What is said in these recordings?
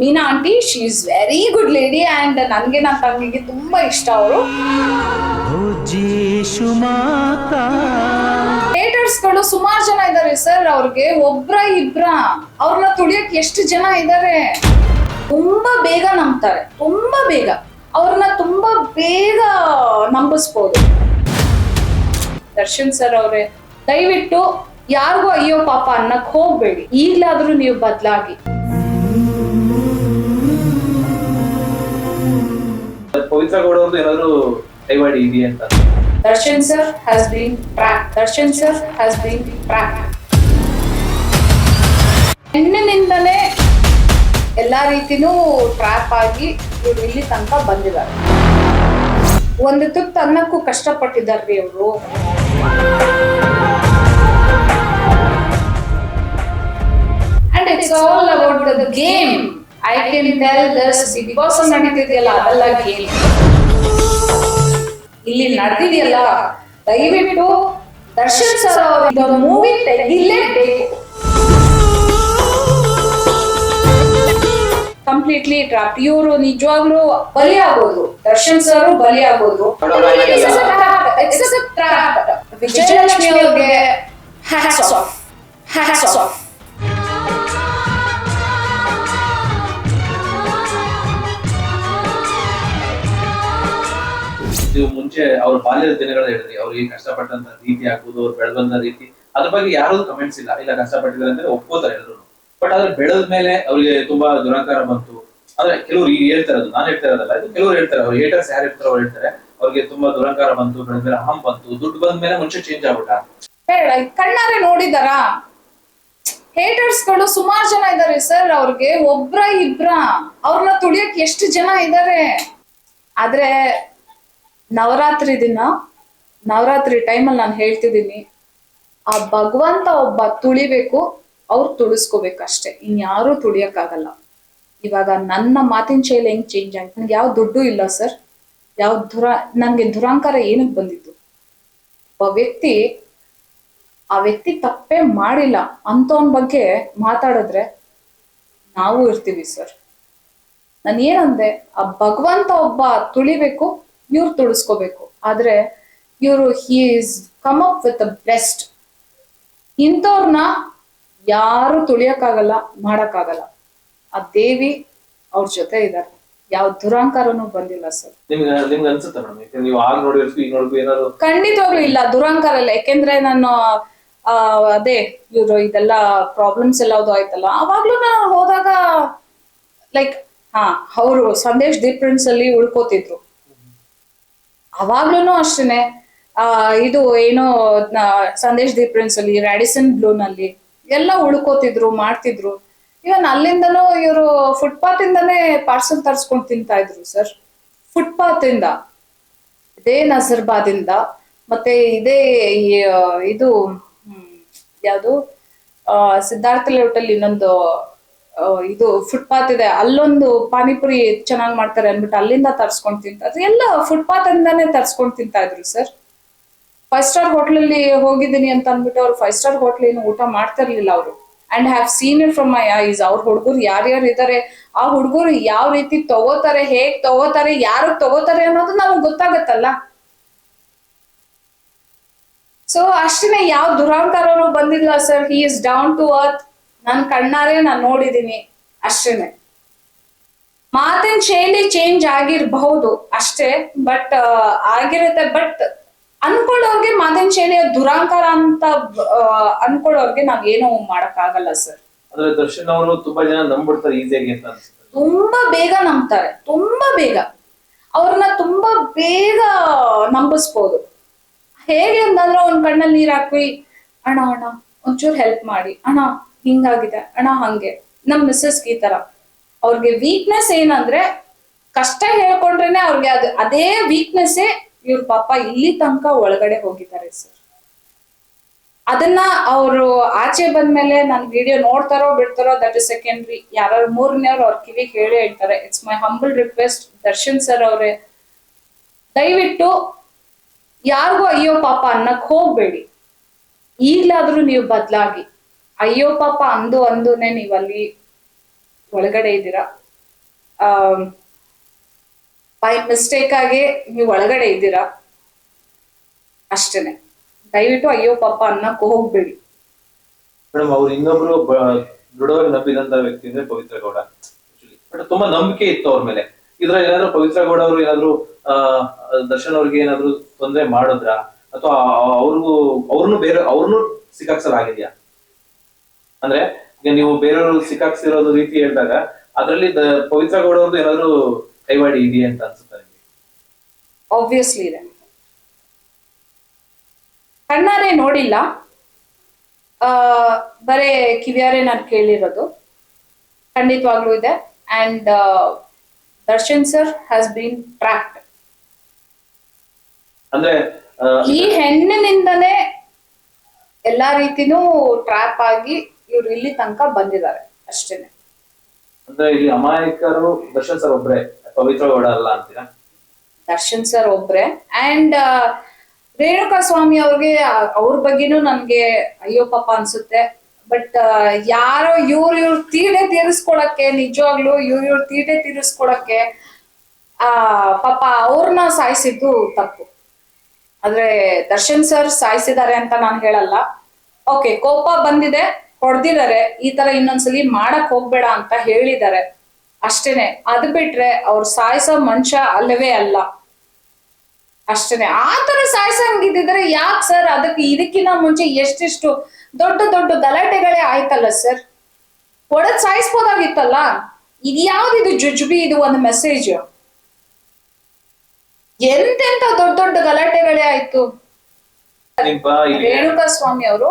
Meena aunty she is very good lady and ನನಗೆ ನನ್ನ ತಂಗಿಗೆ ತುಂಬಾ ಇಷ್ಟ ಅವರು. ಜೇಶು ಮಾತಾ ಹೇಟರ್ಸ್ಗಳು ಸುಮಾರು ಜನ ಇದ್ದಾರೆ ಸರ್ ಅವ್ರಿಗೆ, ಒಬ್ರ ಇಬ್ರ ಅವ್ರನ್ನ ತುಳಿಯಕ್ ಎಷ್ಟು ಜನ ಇದಾರೆ? ತುಂಬಾ ಬೇಗ ನಂಬ್ತಾರೆ, ತುಂಬಾ ಬೇಗ. ಅವ್ರನ್ನ ತುಂಬಾ ಬೇಗ ನಂಬಿಸ್ಬೋದು. ದರ್ಶನ್ ಸರ್ ಅವ್ರೆ, ದಯವಿಟ್ಟು ಯಾರಿಗೂ ಅಯ್ಯೋ ಪಾಪ ಅನ್ನಕ್ ಹೋಗ್ಬೇಡಿ. ಈಗ್ಲಾದ್ರೂ ನೀವು ಬದ್ಲಾಗಿ. ಪವಿತ್ರ ಗೌಡ ಅವ್ರದ್ದು ಏನಾದ್ರು ಕೈವಾಡಿ ಇದೆಯಾ ಅಂತ? Darshan sir has been Darshan sir has been track ಹೆಣ್ಣಿನಿಂದಲೇ ಎಲ್ಲಾ ರೀತಿನೂ ಟ್ರ್ಯಾಪ್ ಆಗಿ ಇವ್ರು ಇಲ್ಲಿ ತನಕ ಬಂದಿದ್ದಾರೆ. ಒಂದು ತುತ್ತು ಅನ್ನಕ್ಕೂ ಕಷ್ಟಪಟ್ಟಿದ್ದಾರೆ ಅವರು I can tell thus big boss ನಡೀತಿದೆಯಲ್ಲ ಅದೆಲ್ಲ ಗೇಮ್ ಇಲ್ಲಿ ನಡೆದಿದೆಯಲ್ಲ? ದಯವಿಟ್ಟು ದರ್ಶನ್ ಸರ್ ಅವರ ಮೂವಿ ತೆಗಿಲೇಬೇಕು. ಕಂಪ್ಲೀಟ್ಲಿ ಟ್ರಾಪ್ ಇವರು ನಿಜವಾಗ್ಲೂ ಬಲಿ ಆಗೋದು ದರ್ಶನ್ ಸರ್ ಬಲಿ ಆಗೋದು ವಿಜಯಲಕ್ಷ್ಮಿ ಅವ್ರಿಗೆ ಅವ್ರ ಬಾಲ್ಯದ ದಿನಗಳ ಹೇಳಿದ್ರಿ ಅವ್ರಿಗೆ ಕಷ್ಟಪಟ್ಟಂತ ರೀತಿ ಆಗ್ಬೋದು, ಅವ್ರು ಬೆಳೆದಂತ ರೀತಿ. ಅದ್ರ ಬಗ್ಗೆ ಯಾರು ಕಮೆಂಟ್ಸ್ ಇಲ್ಲ. ಇಲ್ಲ ಕಷ್ಟಪಟ್ಟಿದ್ದಾರೆ ಅಂದ್ರೆ ಒಪ್ಕೋತಾರೆ ಎಲ್ಲರೂ ಬಟ್ ಆದ್ರೆ ಬೆಳೆದ ಮೇಲೆ ಅವ್ರಿಗೆ ತುಂಬಾ ದುರಂಕಾರ ಬಂತು. ಅಂದ್ರೆ ಕೆಲವ್ರು ಈಗ ಹೇಳ್ತಾರೆ ಅದು. ನಾನು ಹೇಳ್ತಾ ಇರೋದಲ್ಲ, ಇದು ಕೆಲವ್ರು ಹೇಳ್ತಾರೆ. ಅವ್ರು ಹೇಟರ್ಸ್ ಯಾರು ಇರ್ತಾರೆ ಅವ್ರು ಹೇಳ್ತಾರೆ. ಅವ್ರಿಗೆ ತುಂಬಾ ದುರಂಕಾರ ಬಂತು, ಬೆಳೆದ ಮೇಲೆ ಅಹಂ ಬಂತು. ದುಡ್ಡು ಬಂದ ಮೇಲೆ ಮುಂಚೆ ಚೇಂಜ್ ಆಗ್ಬಿಟ್ಟ. ಕಣ್ಣಾರೆ ನೋಡಿದಾರಾ? ಹೇಟರ್ಸ್ಗಳು ಸುಮಾರು ಜನ ಇದಾರೆ ಸರ್ ಅವ್ರಿಗೆ. ಒಬ್ರ ಇಬ್ರ. ಅವ್ರನ್ನ ತುಳಿಯಕ್ ಎಷ್ಟು ಜನ ಇದಾರೆ? ಆದ್ರೆ ನವರಾತ್ರಿ ದಿನ, ನವರಾತ್ರಿ ಟೈಮಲ್ಲಿ ನಾನು ಹೇಳ್ತಿದ್ದೀನಿ, ಆ ಭಗವಂತ ಒಬ್ಬ ತುಳಿಬೇಕು, ಅವ್ರು ತುಳಿಸ್ಕೋಬೇಕಷ್ಟೇ. ಇನ್ಯಾರೂ ತುಳಿಯಕ್ಕಾಗಲ್ಲ. ಇವಾಗ ನನ್ನ ಮಾತಿನ ಶೈಲಿ ಹೆಂಗ್ ಚೇಂಜ್ ಆಯ್ತು? ನನಗೆ ಯಾವ ದುಡ್ಡು ಇಲ್ಲ ಸರ್ ಯಾವ ದುರ, ನನಗೆ ದುರಾಂಕಾರ ಏನಕ್ಕೆ ಬಂದಿತ್ತು ಒಬ್ಬ ವ್ಯಕ್ತಿ, ಆ ವ್ಯಕ್ತಿ ತಪ್ಪೇ ಮಾಡಿಲ್ಲ. ಅಂಥವ್ನ ಬಗ್ಗೆ ಮಾತಾಡಿದ್ರೆ ನಾವು ಇರ್ತೀವಿ ಸರ್ ನಾನು ಏನಂದೆ, ಆ ಭಗವಂತ ಒಬ್ಬ ತುಳಿಬೇಕು ಇವ್ರು ತುಳಿಸ್ಕೋಬೇಕು ಆದ್ರೆ ಇವರು he is come up with best ಇಂಥವ್ರನ್ನ ಯಾರು ತುಳಿಯಕ್ಕಾಗಲ್ಲ ಮಾಡಕ್ಕಾಗಲ್ಲ. ಆ ದೇವಿ ಅವ್ರ ಜೊತೆ ಇದ್ದಾರೆ ಯಾವ ದುರಂಕಾರನು ಬಂದಿಲ್ಲ ಸರ್. ನಿಮ್ಗೆ ನಿಮ್ಗೆ ಅನ್ಸುತ್ತೆ ಮೇಡಮ್ ಯಾಕಂದ್ರೆ ನೀವು ಆಗ ನೋಡಿರ್ತು ಈಗ ನೋಡಿರ್ತು ಏನಾದ್ರು? ಖಂಡಿತವಾಗ್ಲೂ ಇಲ್ಲ. ದುರಂಕಾರ ಇಲ್ಲ. ಯಾಕೆಂದ್ರೆ ನಾನು ಆ, ಅದೇ ಇವರು ಇದೆಲ್ಲ ಪ್ರಾಬ್ಲಮ್ಸ್ ಎಲ್ಲ ಅದು ಆಯ್ತಲ್ಲ. ಅವಾಗ್ಲೂ ನಾನು ಹೋದಾಗ ಲೈಕ್ ಹಾ ಅವರು ಸಂದೇಶ್ ಡಿಫ್ರೆನ್ಸ್ ಅಲ್ಲಿ ಉಳ್ಕೋತಿದ್ರು. ಅವಾಗ್ಲೂ ಅಷ್ಟೇನೆ. ಆ ಇದು ಏನೋ ಸಂದೇಶ್ ಸಂದೇಶ್ ಪ್ರಿನ್ಸ್ ಅಲ್ಲಿ ರ್ಯಾಡಿಸನ್ ಬ್ಲೂನಲ್ಲಿ ಎಲ್ಲ ಉಳ್ಕೋತಿದ್ರು ಮಾಡ್ತಿದ್ರು. ಇವನ್ ಅಲ್ಲಿಂದನೂ ಇವರು ಫುಟ್ಪಾತ್ ಇಂದಾನೇ ಪಾರ್ಸಲ್ ತರ್ಸ್ಕೊಂಡ್ ತಿಂತಾ ಇದ್ರು ಸರ್ ಫುಟ್ಪಾತ್ ಇಂದ ಇದೇ ಮತ್ತೆ ಇದೇ ಈ, ಆ, ಇದು ಯಾವುದು? ಸಿದ್ಧಾರ್ಥ ಲೇಔಟ್ ಅಲ್ಲಿ ಇನ್ನೊಂದು ಇದು ಫುಟ್ಪಾತ್ ಇದೆ. ಅಲ್ಲೊಂದು ಪಾನಿಪುರಿ ಚೆನ್ನಾಗಿ ಮಾಡ್ತಾರೆ ಅಂದ್ಬಿಟ್ಟು ಅಲ್ಲಿಂದ ತರ್ಸ್ಕೊಂಡು ತಿಂತಾರೆ ಎಲ್ಲ ಫುಟ್ಪಾತ್ ಇಂದಾನೇ ತರ್ಸ್ಕೊಂಡು ತಿಂತಾ ಇದ್ರು ಸರ್. ಫೈವ್ ಸ್ಟಾರ್ ಹೋಟ್ಲಲ್ಲಿ ಹೋಗಿದ್ದೀನಿ ಅಂತ ಅಂದ್ಬಿಟ್ಟು ಅವ್ರು ಫೈವ್ ಸ್ಟಾರ್ ಹೋಟ್ಲ್ ಏನು ಊಟ ಮಾಡ್ತಿರ್ಲಿಲ್ಲ ಅವರು. And have seen it from my eyes ಅವ್ರ ಹುಡುಗರು ಯಾರ್ಯಾರು ಇದಾರೆ, ಆ ಹುಡುಗರು ಯಾವ ರೀತಿ ತಗೋತಾರೆ, ಹೇಗ್ ತಗೋತಾರೆ, ಯಾರು ತಗೋತಾರೆ ಅನ್ನೋದು ನಮಗ್ ಗೊತ್ತಾಗತ್ತಲ್ಲ. ಸೊ ಅಷ್ಟೇ ಯಾವ ದುರಾಂಕಾರನೂ ಬಂದಿಲ್ಲ sir. He is down to earth ನನ್ ಕಣ್ಣಾರೆ ನಾನ್ ನೋಡಿದೀನಿ ಅಷ್ಟೇನೆ. ಮಾತಿನ ಶೈಲಿ ಚೇಂಜ್ ಆಗಿರ್ಬಹುದು ಅಷ್ಟೇ ಬಟ್ ಆಗಿರುತ್ತೆ ಬಟ್ ಅನ್ಕೊಳ್ಳೋರ್ಗೆ ಮಾತಿನ ಶೈಲಿಯ ದುರಾಂಕಾರ ಅಂತ ಅನ್ಕೊಳ್ಳೋರ್ಗೆ ನಾವ್ ಏನೋ ಮಾಡಕ್ ಆಗಲ್ಲ ಸರ್ ಅಂದ್ರೆ ದರ್ಶನ್ ಅವರು ತುಂಬಾ ಜನ ನಂಬಿಡ್ತಾರೆ ಈಸಿಯಾಗಿ ಅಂತ ತುಂಬಾ ಬೇಗ ನಂಬ್ತಾರೆ ತುಂಬಾ ಬೇಗ. ಅವ್ರನ್ನ ತುಂಬಾ ಬೇಗ ನಂಬಿಸ್ಬೋದು. ಹೇಗೆ ಅಂತಂದ್ರೆ ಅವ್ನ್ ಕಣ್ಣಲ್ಲಿ ನೀರ್ ಹಾಕಿ ಅಣ್ಣ ಅಣ್ಣ ಒಂಚೂರು ಹೆಲ್ಪ್ ಮಾಡಿ. ಅಣ್ಣ ಹಿಂಗಾಗಿದೆ. ಅಣ್ಣ ಹಂಗೆ. ನಮ್ ಮಿಸ್ಸಸ್ಗೆ ಈ ತರ. ಅವ್ರಿಗೆ ವೀಕ್ನೆಸ್ ಏನಂದ್ರೆ ಕಷ್ಟ ಹೇಳ್ಕೊಂಡ್ರೇನೆ ಅವ್ರಿಗೆ ಅದು, ಅದೇ ವೀಕ್ನೆಸ್ಸೇ ಇವ್ರ ಪಾಪ ಇಲ್ಲಿ ತನಕ ಒಳಗಡೆ ಹೋಗಿದ್ದಾರೆ ಸರ್ ಅದನ್ನ ಅವರು ಆಚೆ ಬಂದ್ಮೇಲೆ ನನ್ ವಿಡಿಯೋ ನೋಡ್ತಾರೋ ಬಿಡ್ತಾರೋ ದಟ್ ಇಸ್ ಸೆಕೆಂಡ್ರಿ ಯಾರು ಮೂರನೇವ್ರು ಅವ್ರ ಕಿವಿ ಹೇಳಿ ಹೇಳ್ತಾರೆ it's my humble request Darshan sir ಅವರೇ. ದಯವಿಟ್ಟು ಯಾರಿಗೂ ಅಯ್ಯೋ ಪಾಪ ಅನ್ನಕ್ ಹೋಗ್ಬೇಡಿ. ಈಗ್ಲಾದ್ರೂ ನೀವು ಬದ್ಲಾಗಿ. ಅಯ್ಯೋ ಪಾಪ, ಅಂದು ಅಂದುನೆ ನೀವಲ್ಲಿ ಒಳಗಡೆ ಇದ್ದೀರಾ? ಬೈ ಮಿಸ್ಟೇಕ್ ಆಗಿ ನೀವು ಒಳಗಡೆ ಇದ್ದೀರಾ? ಅಷ್ಟೇನೆ. ದಯವಿಟ್ಟು ಅಯ್ಯೋ ಪಾಪ ಅನ್ನಕ್ಕೆ ಹೋಗ್ಬೇಡಿ. ಮೇಡಮ್ ಅವ್ರು ಇನ್ನೊಬ್ರು ದೃಢವಾಗಿ ನಂಬಿದಂತ ವ್ಯಕ್ತಿ ಅಂದ್ರೆ ಪವಿತ್ರ ಗೌಡ ತುಂಬಾ ನಂಬಿಕೆ ಇತ್ತು ಅವ್ರ ಮೇಲೆ. ಇದ್ರಲ್ಲಿ ಏನಾದ್ರು ಪವಿತ್ರ ಗೌಡ ಅವರು ಏನಾದ್ರು, ಆ, ದರ್ಶನ್ ಅವ್ರಿಗೆ ಏನಾದ್ರು ತೊಂದ್ರೆ ಮಾಡಿದ್ರ? ಅಥವಾ ಅವ್ರಿಗೂ, ಅವ್ರನ್ನು ಬೇರೆ, ಅವ್ರನ್ನು ಸಿಕ್ಕಾಕ್ಸಲಾಗಿದ್ಯಾ ಅಂದ್ರೆ ಈಗ ನೀವು ಬೇರೆಯವರು ಸಿಕ್ಕಾಕ್ಸಿರೋದು ರೀತಿ ಹೇಳಿದಾಗ ಅದರಲ್ಲಿ ಪವಿತ್ರ ಗೌಡ ಅವ್ರದ್ದು ಏನಾದ್ರು ಕೈವಾಡಿ ಇದೆಯಾ ಅಂತ ಅನ್ಸುತ್ತೆ ನನಗೆ ಆಬ್ವಿಯಸ್ಲಿ ಇದೆ. ಕಣ್ಣಾರೆ ನೋಡಿಲ್ಲ. ಆ, ಬರೇ ಕಿವಿಯಾರೆ ನಾನು ಕೇಳಿರೋದು. ಖಂಡಿತವಾಗ್ಲೂ ಇದೆ. And Darshan sir has been tracked ಅಂದ್ರೆ ಈ ಹೆಣ್ಣಿನಿಂದನೇ ಎಲ್ಲಾ ರೀತಿನೂ ಟ್ರ್ಯಾಪ್ ಆಗಿ ಇವ್ರು ಇಲ್ಲಿ ತನಕ ಬಂದಿದ್ದಾರೆ ಅಷ್ಟೇನೆ. ಅಂದ್ರೆ ಇಲ್ಲಿ ಅಮಾಯಕರು ದರ್ಶನ್ ಸರ್ ಒಬ್ರೆ ಪವಿತ್ರ ಗೌಡ ಅಲ್ಲ ಅಂತೀರಾ? ದರ್ಶನ್ ಸರ್ ಒಬ್ರೆ. ಅಂಡ್ ರೇಣುಕಾ ಸ್ವಾಮಿ ಅವ್ರಿಗೆ ಅವ್ರ ಬಗ್ಗೆನೂ ನನ್ಗೆ ಅಯ್ಯೋ ಪಾಪ ಅನ್ಸುತ್ತೆ. ಬಟ್ ಯಾರೋ ಇವ್ರ ಇವ್ರ ತೀಟೆ ತೀರಿಸ್ಕೊಳಕ್ಕೆ ನಿಜವಾಗ್ಲೂ ಇವ್ರ ಇವ್ರ ತೀಟೆ ತೀರಿಸ್ಕೊಳಕ್ಕೆ ಆ ಪಾಪ ಅವ್ರನ್ನ ಸಾಯಿಸಿದ್ದು ತಪ್ಪು. ಆದ್ರೆ ದರ್ಶನ್ ಸರ್ ಸಾಯಿಸಿದ್ದಾರೆ ಅಂತ ನಾನು ಹೇಳಲ್ಲ. ಓಕೆ ಕೋಪ ಬಂದಿದೆ. ಹೊಡೆದಿದ್ದಾರೆ ಈ ತರ ಇನ್ನೊಂದ್ಸಲಿ ಮಾಡಕ್ ಹೋಗ್ಬೇಡ ಅಂತ ಹೇಳಿದ್ದಾರೆ. ಅಷ್ಟೇನೆ ಅದ್ ಬಿಟ್ರೆ ಅವ್ರು ಸಾಯಿಸೋ ಮನುಷ್ಯ ಅಲ್ಲವೇ ಅಲ್ಲ. ಅಷ್ಟೇನೆ ಆ ತರ ಸಾಯಿಸಂಗಿದ್ರೆ ಯಾಕೆ ಸರ್ ಅದಕ್ಕೆ ಇದಕ್ಕಿಂತ ಮುಂಚೆ ಎಷ್ಟೆಷ್ಟು ದೊಡ್ಡ ದೊಡ್ಡ ಗಲಾಟೆಗಳೇ ಆಯ್ತಲ್ಲ ಸರ್? ಹೊಡೆದ್ ಸಾಯಿಸ್ಬೋದಾಗಿತ್ತಲ್ಲ? ಇದು ಜುಜ್ಬಿ ಜುಜುಬಿ ಇದು ಒಂದು ಮೆಸೇಜ್? ಎಂತೆಂತ ದೊಡ್ಡ ದೊಡ್ಡ ಗಲಾಟೆಗಳೇ ಆಯ್ತು? ರೇಣುಕಾ ಸ್ವಾಮಿ ಅವರು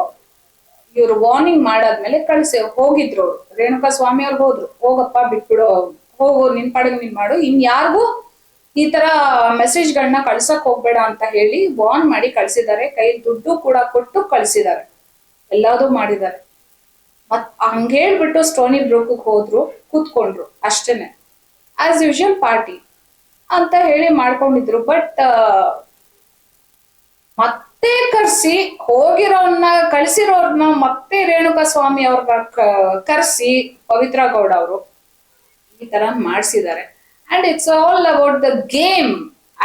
ಇವ್ರು ವಾರ್ನಿಂಗ್ ಮಾಡಾದ್ಮೇಲೆ ಕಳ್ಸಿ, ಹೋಗಿದ್ರು ಅವ್ರು. ರೇಣುಕಾ ಸ್ವಾಮಿ ಅವ್ರು ಹೋದ್ರು. ಹೋಗಪ್ಪ, ಬಿಟ್ಬಿಡು. ಹೋಗು, ನಿನ್ ಪಾಡಿಗೆ ನೀನ್ ಮಾಡು. ಇನ್ ಯಾರಿಗೂ ಈ ತರ ಮೆಸೇಜ್ಗಳನ್ನ ಕಳ್ಸಕ್ ಹೋಗ್ಬೇಡ ಅಂತ ಹೇಳಿ ವಾರ್ನ್ ಮಾಡಿ ಕಳ್ಸಿದ್ದಾರೆ. ಕೈ ದುಡ್ಡು ಕೂಡ ಕೊಟ್ಟು ಕಳ್ಸಿದ್ದಾರೆ. ಎಲ್ಲದೂ ಮಾಡಿದ್ದಾರೆ. ಮತ್ ಹಂಗ ಹೇಳ್ಬಿಟ್ಟು ಸ್ಟೋನಿ ಬ್ರೋಕ್ ಹೋದ್ರು, ಕೂತ್ಕೊಂಡ್ರು ಅಷ್ಟೇನೆ. ಆಸ್ ಯೂಶುವಲ್ ಪಾರ್ಟಿ ಅಂತ ಹೇಳಿ ಮಾಡ್ಕೊಂಡಿದ್ರು. ಬಟ್ ಮತ್ತೆ ಕರ್ಸಿ ಹೋಗಿರೋನ್ನ ಕಳ್ಸಿರೋರ್ನ ಮತ್ತೆ ರೇಣುಕಾ ಸ್ವಾಮಿ ಅವ್ರನ್ನ ಕರ್ಸಿ ಪವಿತ್ರ ಗೌಡ ಅವರು. ಈ ತರ ಮಾಡಿಸಿದ್ದಾರೆ. And it's all about the game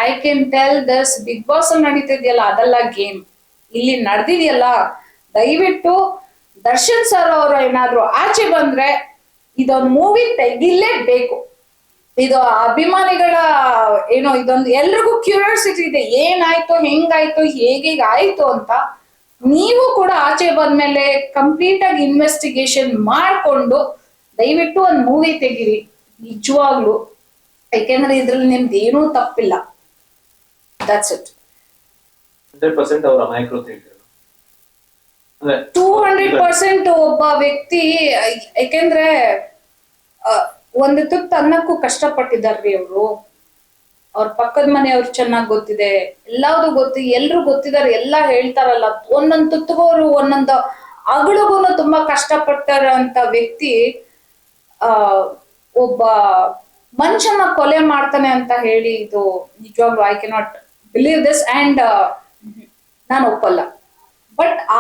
I can tell thus Bigg Boss ಅಲ್ಲಿ ನಡೀತಿದ್ಯಲ್ಲ, ಅದೆಲ್ಲ ಗೇಮ್ ಇಲ್ಲಿ ನಡೆದಿದೆಯಲ್ಲ. ದಯವಿಟ್ಟು ದರ್ಶನ್ ಸರ್ ಅವರು ಏನಾದ್ರು ಆಚೆ ಬಂದ್ರೆ ಇದೊಂದು ಮೂವಿ ತೆಗಿಲೇಬೇಕು. ಇದು ಅಭಿಮಾನಿಗಳ ಏನೋ ಇದೊಂದು ಎಲ್ರಿಗೂ ಕ್ಯೂರಿಯಾಸಿಟಿ ಇದೆ. ಏನಾಯ್ತು ಹೆಂಗಾಯ್ತು ಹೇಗೆ ಆಯ್ತು ಅಂತ ನೀವು ಕೂಡ ಆಚೆ ಬಂದ್ಮೇಲೆ ಕಂಪ್ಲೀಟ್ ಆಗಿ ಇನ್ವೆಸ್ಟಿಗೇಷನ್ ಮಾಡ್ಕೊಂಡು ದಯವಿಟ್ಟು ಒಂದು ಮೂವಿ ತೆಗಿರಿ. ನಿಜವಾಗ್ಲು. ಯಾಕೆಂದ್ರೆ ಇದ್ರಲ್ಲಿ ನಿಮ್ದು ಏನೂ ತಪ್ಪಿಲ್ಲ. That's it two hundred percent ಒಬ್ಬ ವ್ಯಕ್ತಿ ಯಾಕೆಂದ್ರೆ ಒಂದು ತುತ್ತು ಅನ್ನಕ್ಕೂ ಕಷ್ಟಪಟ್ಟಿದಾರ್ರಿ ಅವರು. ಅವ್ರ ಪಕ್ಕದ ಮನೆಯವ್ರು ಚೆನ್ನಾಗ್ ಗೊತ್ತಿದೆ. ಎಲ್ಲಾವ್ದು ಗೊತ್ತಿ, ಎಲ್ರು ಗೊತ್ತಿದಾರೆ ಎಲ್ಲಾ ಹೇಳ್ತಾರಲ್ಲ. ಒಂದೊಂದ್ ತುತ್ತಗೋರು, ಒಂದೊಂದು ಅಗಳಿಗೂನು ತುಂಬಾ ಕಷ್ಟಪಟ್ಟಾರ ಅಂತ ವ್ಯಕ್ತಿ, ಆ, ಒಬ್ಬ ಮನುಷ್ಯನ ಕೊಲೆ ಮಾಡ್ತಾನೆ ಅಂತ ಹೇಳಿ ಇದು ನಿಜವಾಗ್ಲು I cannot believe this and ನಾನು ಒಪ್ಪಲ್ಲ.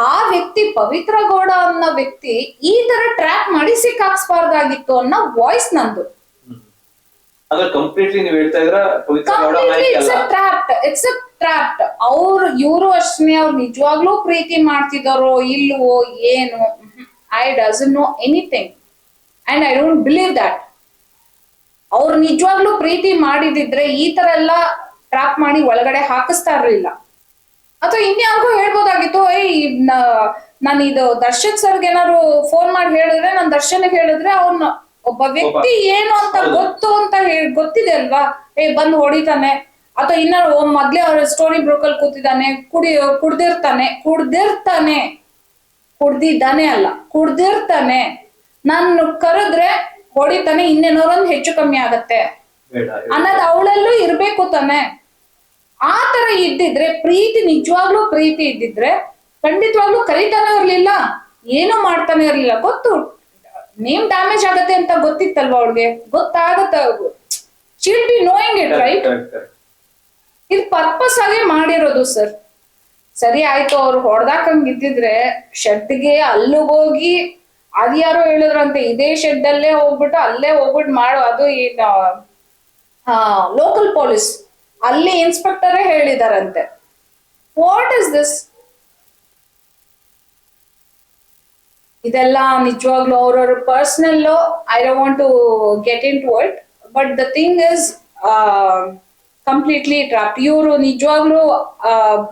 ಆ ವ್ಯಕ್ತಿ ಪವಿತ್ರ ಗೌಡ ಅನ್ನೋ ವ್ಯಕ್ತಿ ಈ ತರ ಟ್ರ್ಯಾಕ್ ಮಾಡಿ ಸಿಕ್ಕಾಕ್ಸ್ಬಾರ್ದಾಗಿತ್ತು ಅನ್ನೋ ವಾಯ್ಸ್ ನಂದು. ಕಂಪ್ಲೀಟ್ಲಿ ನೀವು ಹೇಳ್ತಾ ಇದ್ರ ಅವ್ರು ಇವರು ಅಷ್ಟೇ ಅವ್ರು ನಿಜವಾಗ್ಲೂ ಪ್ರೀತಿ ಮಾಡ್ತಿದಾರೋ ಇಲ್ವೋ ಏನು I doesn't know anything and I don't believe that ಅವ್ರು ನಿಜವಾಗ್ಲೂ ಪ್ರೀತಿ ಮಾಡಿದಿದ್ರೆ ಈ ತರ ಎಲ್ಲ ಟ್ರ್ಯಾಪ್ ಮಾಡಿ ಒಳಗಡೆ ಹಾಕಿಸ್ತಾ ಇರ್ಲಿಲ್ಲ. ಅಥವಾ ಇನ್ಯಾರಿಗೂ ಹೇಳ್ಬೋದಾಗಿತ್ತು ಏಯ್ ನಾನು ಇದು ದರ್ಶನ್ ಸರ್ಗೆ ಏನಾದ್ರು ಫೋನ್ ಮಾಡಿ ಹೇಳಿದ್ರೆ ನಾನು ದರ್ಶನ್ ಹೇಳಿದ್ರೆ ಅವ್ನ ಒಬ್ಬ ವ್ಯಕ್ತಿ ಏನು ಅಂತ ಗೊತ್ತು ಅಂತ ಹೇಳಿ ಗೊತ್ತಿದೆ ಅಲ್ವಾ? ಏ ಬಂದ್ ಹೊಡಿತಾನೆ. ಅಥವಾ ಇನ್ನ ಮೊದ್ಲೇ ಅವ್ರ ಸ್ಟೋರಿ ಬ್ರೋಕಲ್ ಕೂತಿದ್ದಾನೆ ಕುಡಿ ಕುಡ್ದಿರ್ತಾನೆ ಕುಡ್ದಿರ್ತಾನೆ. ಕುಡ್ದಿದ್ದಾನೆ ಅಲ್ಲ ಕುಡ್ದಿರ್ತಾನೆ. ನಾನು ಕರೆದ್ರೆ ಹೊಡಿತಾನೆ ಇನ್ನೇನೋರೊಂದು ಹೆಚ್ಚು ಕಮ್ಮಿ ಆಗತ್ತೆ. ಅನ್ನೋದು ಅವಳಲ್ಲೂ ಇರ್ಬೇಕು ತಾನೆ. ಆ ತರ ಇದ್ದಿದ್ರೆ ಪ್ರೀತಿ ನಿಜವಾಗ್ಲೂ ಪ್ರೀತಿ ಇದ್ದಿದ್ರೆ ಖಂಡಿತವಾಗ್ಲೂ ಕರೀತಾನೆ ಇರ್ಲಿಲ್ಲ ಏನೂ ಮಾಡ್ತಾನೆ ಇರ್ಲಿಲ್ಲ. ಗೊತ್ತು ನೇಮ್ ಡ್ಯಾಮೇಜ್ ಆಗತ್ತೆ ಅಂತ ಗೊತ್ತಿತ್ತಲ್ವಾ ಅವಳಿಗೆ? ಗೊತ್ತಾಗತ್ತ she'll be knowing it right ಇದು ಪರ್ಪಸ್ ಆಗಿ ಮಾಡಿರೋದು ಸರ್ ಸರಿ ಆಯ್ತು ಅವ್ರು ಹೊಡೆದಾಕಂಗ್ ಇದ್ದಿದ್ರೆ ಶೆಡ್ಗೆ ಅಲ್ಲಿಗೋಗಿ ಅದ್ಯಾರೋ ಹೇಳಿದ್ರಂತೆ ಇದೇ ಶೆಡ್ ಅಲ್ಲೇ ಹೋಗ್ಬಿಟ್ಟು ಅಲ್ಲೇ ಹೋಗ್ಬಿಟ್ಟು ಮಾಡು ಅದು ಏನ್ ಲೋಕಲ್ ಪೊಲೀಸ್ ಅಲ್ಲಿ ಇನ್ಸ್ಪೆಕ್ಟರ್ ಹೇಳಿದಾರಂತೆ. ವಾಟ್ ಇಸ್ ದಿಸ್ ಇದೆಲ್ಲ ನಿಜವಾಗ್ಲೂ ಅವ್ರವ್ರ personal I don't want to get into it but the thing is completely trap ಇವರು ನಿಜವಾಗ್ಲೂ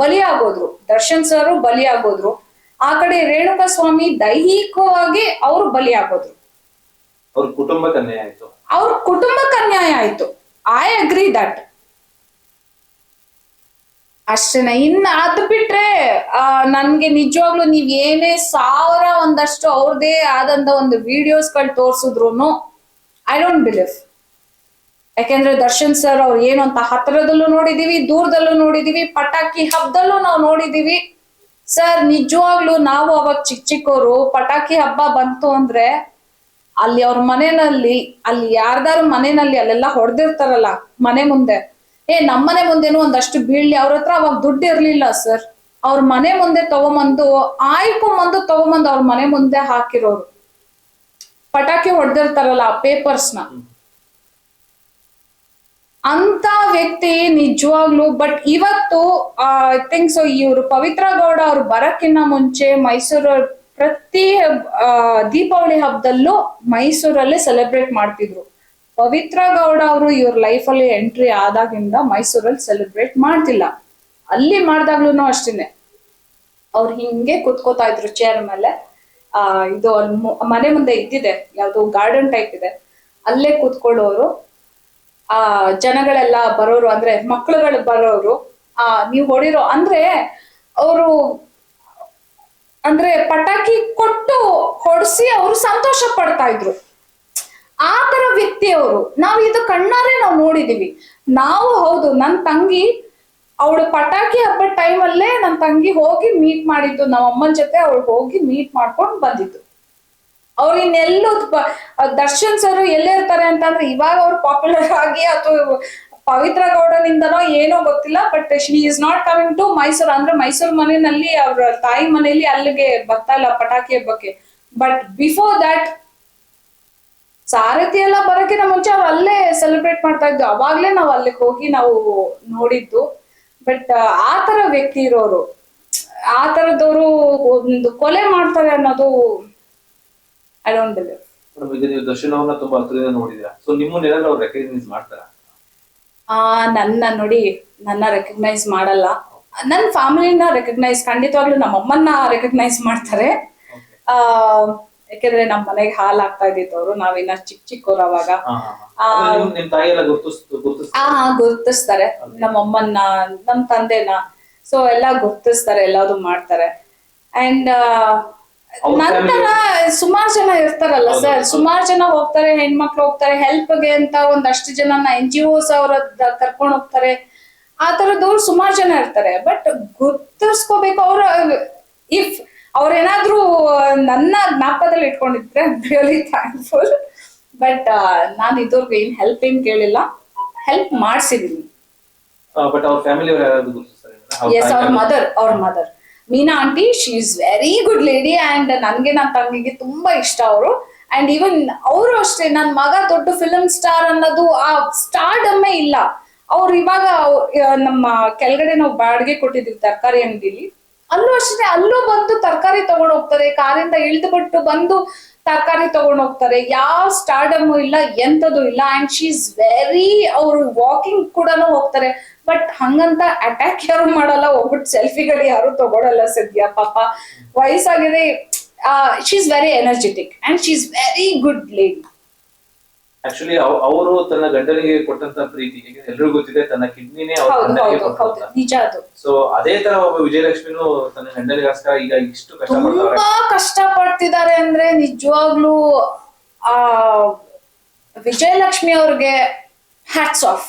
ಬಲಿ ಆಗೋದ್ರು ದರ್ಶನ್ ಸರ್ ಬಲಿ ಆಗೋದ್ರು ಆ ಕಡೆ ರೇಣುಕಾ ಸ್ವಾಮಿ ದೈಹಿಕವಾಗಿ ಅವರು ಬಲಿ ಆಗೋದ್ರು ಅವ್ರ ಕುಟುಂಬಕ್ಕೆ ಅನ್ಯಾಯ ಆಯ್ತು. ಅವ್ರ ಕುಟುಂಬಕ್ಕೆ ಅನ್ಯಾಯ ಆಯ್ತು. ಐ ಅಗ್ರಿ ದಟ್ ಅಷ್ಟೇನೆ? ಇನ್ನು ಅದ್ ಬಿಟ್ರೆ ನನ್ಗೆ ನಿಜವಾಗ್ಲೂ ನೀವ್ ಏನೇ ಸಾವಿರ ಒಂದಷ್ಟು ಅವ್ರದೇ ಆದಂತ ಒಂದು ವಿಡಿಯೋಸ್ಗಳು ತೋರ್ಸಿದ್ರು ಐ ಡೋಂಟ್ ಬಿಲೀವ್ ಯಾಕೆಂದ್ರೆ ದರ್ಶನ್ ಸರ್ ಅವ್ರು ಏನು ಅಂತ ಹತ್ರದಲ್ಲೂ ನೋಡಿದೀವಿ, ದೂರದಲ್ಲೂ ನೋಡಿದೀವಿ, ಪಟಾಕಿ ಹಬ್ಬದಲ್ಲೂ ನಾವು ನೋಡಿದೀವಿ. ಸರ್, ನಿಜವಾಗ್ಲೂ ನಾವು ಅವಾಗ ಚಿಕ್ಕ ಚಿಕ್ಕವರು ಪಟಾಕಿ ಹಬ್ಬ ಬಂತು ಅಂದ್ರೆ ಅಲ್ಲಿ ಅವ್ರ ಮನೆಯಲ್ಲಿ ಅಲ್ಲಿ ಯಾರ್ದಾರು ಮನೆಯಲ್ಲಿ ಅಲ್ಲೆಲ್ಲ ಹೊಡೆದಿರ್ತಾರಲ್ಲ, ಮನೆ ಮುಂದೆ. ಏ, ನಮ್ಮನೆ ಮುಂದೆನೂ ಒಂದಷ್ಟು ಬೀಳ್ಲಿ, ಅವ್ರ ಹತ್ರ ಅವಾಗ ದುಡ್ಡು ಇರ್ಲಿಲ್ಲ ಸರ್ ಅವ್ರ ಮನೆ ಮುಂದೆ ತಗೊಂಬಂದು ಆಯ್ಕೊಂಬಂದು ತಗೊಂಬಂದು ಅವ್ರ ಮನೆ ಮುಂದೆ ಹಾಕಿರೋರು. ಪಟಾಕಿ ಹೊಡೆದಿರ್ತಾರಲ್ಲ ಆ ಪೇಪರ್ಸ್ನ ಅಂತ ವ್ಯಕ್ತಿ ನಿಜವಾಗ್ಲು ಬಟ್ ಇವತ್ತು ಐ ಥಿಂಕ್ ಸೊ ಇವರು ಪವಿತ್ರ ಗೌಡ ಅವ್ರು ಬರಕ್ಕಿನ್ನ ಮುಂಚೆ ಮೈಸೂರು ಪ್ರತಿ ದೀಪಾವಳಿ ಹಬ್ಬದಲ್ಲೂ ಮೈಸೂರಲ್ಲೇ ಸೆಲೆಬ್ರೇಟ್ ಮಾಡ್ತಿದ್ರು. ಪವಿತ್ರ ಗೌಡ ಅವರು ಇವ್ರ ಅಲ್ಲಿ ಎಂಟ್ರಿ ಆದಾಗಿಂದ ಮೈಸೂರಲ್ಲಿ ಸೆಲೆಬ್ರೇಟ್ ಮಾಡ್ತಿಲ್ಲ. ಅಲ್ಲಿ ಮಾಡ್ದಾಗ್ಲೂ ಅಷ್ಟೇನೆ. ಅವ್ರು ಹಿಂಗೆ ಕುತ್ಕೋತಾ ಇದ್ರು ಚೇರ್ ಮೇಲೆ. ಆ, ಇದು ಮನೆ ಮುಂದೆ ಇದ್ದಿದೆ, ಯಾವ್ದು ಗಾರ್ಡನ್ ಟೈಪ್ ಇದೆ. ಅಲ್ಲೇ ಕುತ್ಕೊಳ್ಳೋರು. ಆ, ಜನಗಳೆಲ್ಲ ಬರೋರು, ಅಂದ್ರೆ ಮಕ್ಳುಗಳು ಬರೋರು. ಆ, ನೀವು ಹೊಡಿರೋ, ಅಂದ್ರೆ ಅವರು, ಅಂದ್ರೆ ಪಟಾಕಿ ಕೊಟ್ಟು ಹೊಡ್ಸಿ ಅವರು ಸಂತೋಷ ಪಡ್ತಾ ಇದ್ರು. ಆ ತರ ವ್ಯಕ್ತಿ ಅವರು ನಾವು ಇದು ಕಣ್ಣಾರೆ ನಾವು ನೋಡಿದೀವಿ. ನಾವು ಹೌದು, ನನ್ ತಂಗಿ ಅವಳು ಪಟಾಕಿ ಹಬ್ಬದ ಟೈಮಲ್ಲೇ ನನ್ ತಂಗಿ ಹೋಗಿ ಮೀಟ್ ಮಾಡಿದ್ದು. ನಮ್ಮ ಅಮ್ಮನ ಜೊತೆ ಅವಳು ಹೋಗಿ ಮೀಟ್ ಮಾಡ್ಕೊಂಡು ಬಂದಿದ್ದು. ಅವ್ರು ಇನ್ನೆಲ್ಲೂ ದರ್ಶನ್ ಸರ್ ಎಲ್ಲೇ ಇರ್ತಾರೆ ಅಂತಂದ್ರೆ ಇವಾಗ ಅವ್ರು ಪಾಪ್ಯುಲರ್ ಆಗಿ ಅಥವಾ ಪವಿತ್ರ ಗೌಡನಿಂದನೋ ಏನೋ ಗೊತ್ತಿಲ್ಲ but she is not coming to Mysuru ಅಂದ್ರೆ ಮೈಸೂರು ಮನೆಯಲ್ಲಿ ಅವ್ರ ತಾಯಿ ಮನೆಯಲ್ಲಿ ಅಲ್ಲಿಗೆ ಬರ್ತಾ ಇಲ್ಲ ಪಟಾಕಿ ಹಬ್ಬಕ್ಕೆ. ಬಟ್ ಬಿಫೋರ್ ದಟ್ ಸಾರಥಿ ಎಲ್ಲ ಬರೋಕ್ಕಿಂತ ಮುಂಚೆ ಅವ್ರು ಅಲ್ಲೇ ಸೆಲೆಬ್ರೇಟ್ ಮಾಡ್ತಾ ಇದ್ದು. ಅವಾಗ್ಲೇ ನಾವು ಅಲ್ಲಿಗೆ ಹೋಗಿ ನಾವು ನೋಡಿದ್ದು. ಬಟ್ ಆ ತರ ವ್ಯಕ್ತಿ ಇರೋರು. ಆ ತರದವರು ಒಂದು ಕೊಲೆ ಮಾಡ್ತಾರೆ ಅನ್ನೋದು ಐ ಡೋಂಟ್ ಬಿಲೀವ್ ಮೇಡಮ್ ಈಗ ನೀವು ದರ್ಶನ್ ಅವ್ರನ್ನ ತುಂಬಾ ಹತ್ರದಿಂದ ನೋಡಿದಿರಾ? ಸೊ ನಿಮ್ಮನ್ನ ಏನಾದ್ರು ಅವ್ರು ರೆಕಗ್ನೈಸ್ ಮಾಡ್ತಾರ? ಆ ನನ್ನ ನೋಡಿ ನನ್ನ ರೆಕಗ್ನೈಸ್ ಮಾಡಲ್ಲ. ನನ್ನ ಫ್ಯಾಮಿಲಿನ ರೆಕಗ್ನೈಸ್ ಖಂಡಿತವಾಗ್ಲೂ ನಮ್ಮ ಅಮ್ಮನ್ನ ರೆಕಗ್ನೈಸ್ ಮಾಡ್ತಾರೆ ಆ ಯಾಕೆಂದ್ರೆ ನಮ್ಮ ಮನೆಗೆ ಹಾಲ್ ಆಗ್ತಾ ಅವರು ನಾವಿನ್ನ ಚಿಕ್ಕ ಇನ್ನ ಅವಾಗ. ನಿಮ್ ಆ ಗುರ್ತಿಸ್ತಾರೆ? ನಮ್ಮ ಅಮ್ಮನ್ನ ನಮ್ಮ ತಂದೆನ. ಸೊ ಎಲ್ಲ ಗುರ್ತಿಸ್ತಾರೆ ಎಲ್ಲಾದ್ರು ಮಾಡ್ತಾರೆ. ಅಂಡ್ ನಂತರ ಸುಮಾರು ಜನ ಇರ್ತಾರಲ್ಲ ಸರ್. ಸುಮಾರು ಜನ ಹೋಗ್ತಾರೆ ಹೆಣ್ಮಕ್ಳು ಹೋಗ್ತಾರೆ ಹೆಲ್ಪ್ಗೆ ಅಂತ ಒಂದಷ್ಟು ಜನನ ಎನ್ ಜಿ ಓಸ್ ಅವ್ರ ಕರ್ಕೊಂಡು ಹೋಗ್ತಾರೆ. ಆ ತರದವ್ರು ಸುಮಾರು ಜನ ಇರ್ತಾರೆ. ಬಟ್ ಗುರ್ತಿಸ್ಕೋಬೇಕು ಅವ್ರ ಇಫ್ ಅವ್ರೇನಾದ್ರೂ ನನ್ನ ಜ್ಞಾಪಕದಲ್ಲಿ ಇಟ್ಕೊಂಡಿದ್ರೆ ರಿಯಲಿ ಥ್ಯಾಂಕ್ಫುಲ್ ಬಟ್ ನಾನು ಇದುವರೆಗೂ ಏನ್ ಹೆಲ್ಪ್ ಏನ್ ಕೇಳಿಲ್ಲ. ಹೆಲ್ಪ್ ಮಾಡ್ಸಿದೀನಿ. ಬಟ್ ಅವ್ರ ಫ್ಯಾಮಿಲಿ ಎಸ್ ಅವ್ರ ಮದರ್ ಅವ್ರ mother Meena aunty she is very good lady and ನನ್ಗೆ ನನ್ನ ತಂಗಿಗೆ ತುಂಬಾ ಇಷ್ಟ ಅವರು. ಅಂಡ್ ಈವನ್ ಅವರು ಅಷ್ಟೇ ನನ್ನ ಮಗ ದೊಡ್ಡ ಫಿಲ್ಮ್ ಸ್ಟಾರ್ ಅನ್ನೋದು ಆ ಸ್ಟಾರ್ಡಮ್ಮೇ ಇಲ್ಲ. ಅವ್ರು ಇವಾಗ ನಮ್ಮ ಕೆಳಗಡೆ ನಾವು ಬಾಡಿಗೆ ಕೊಟ್ಟಿದ್ದೀವಿ ತರಕಾರಿ ಅಂಗಡಿಲಿ. ಅಲ್ಲೂ ಅಷ್ಟೇ, ಅಲ್ಲೂ ಬಂದು ತರಕಾರಿ ತಗೊಂಡ್ ಹೋಗ್ತಾರೆ, ಕಾರಿಂದ ಇಳಿದು ಬಿಟ್ಟು ಬಂದು ತರಕಾರಿ ತಗೊಂಡ್ ಹೋಗ್ತಾರೆ. ಯಾವ ಸ್ಟಾರ್ಡಮ್ ಇಲ್ಲ ಎಂತದು ಇಲ್ಲ. ಅಂಡ್ ಶಿ ಇಸ್ ವೆರಿ ಅವ್ರು ವಾಕಿಂಗ್ ಕೂಡ ಹೋಗ್ತಾರೆ. ಬಟ್ ಹಂಗಂತ ಅಟ್ಯಾಕ್ ಯಾರು ಮಾಡಲ್ಲ, ಹೋಗ್ಬಿಟ್ಟು ಸೆಲ್ಫಿಗಳು ಯಾರು ತಗೊಳಲ್ಲ ಸದ್ಯ, ಪಾಪ. ವಯಸ್ಸಾಗಿದೆ she is very energetic and she is very good lady actually ಅವರು ತನ್ನ ಗಂಡನಿಗೆ ಕೊಟ್ಟಂತ ಪ್ರೀತಿ ಎಲ್ರಿಗೂ ಗೊತ್ತಿದೆ ತನ್ನ ಕಿಡ್ನಿನೇ ಅವ್ರ ಗಂಡನಿಗೆ ಕೊಟ್ಟಂತ. ನಿಜ ಅದು. ಸೊ ಅದೇ ತರ ಒಬ್ಬ ವಿಜಯಲಕ್ಷ್ಮಿನೂ ತನ್ನ ಗಂಡನಿಗೋಸ್ಕರ ಈಗ ಇಷ್ಟು ಕಷ್ಟ ತುಂಬಾ ಕಷ್ಟ ಪಡ್ತಿದ್ದಾರೆ ಅಂದ್ರೆ ನಿಜವಾಗ್ಲೂ ಆ ವಿಜಯಲಕ್ಷ್ಮಿ ಅವ್ರಿಗೆ ಹ್ಯಾಟ್ಸ್ ಆಫ್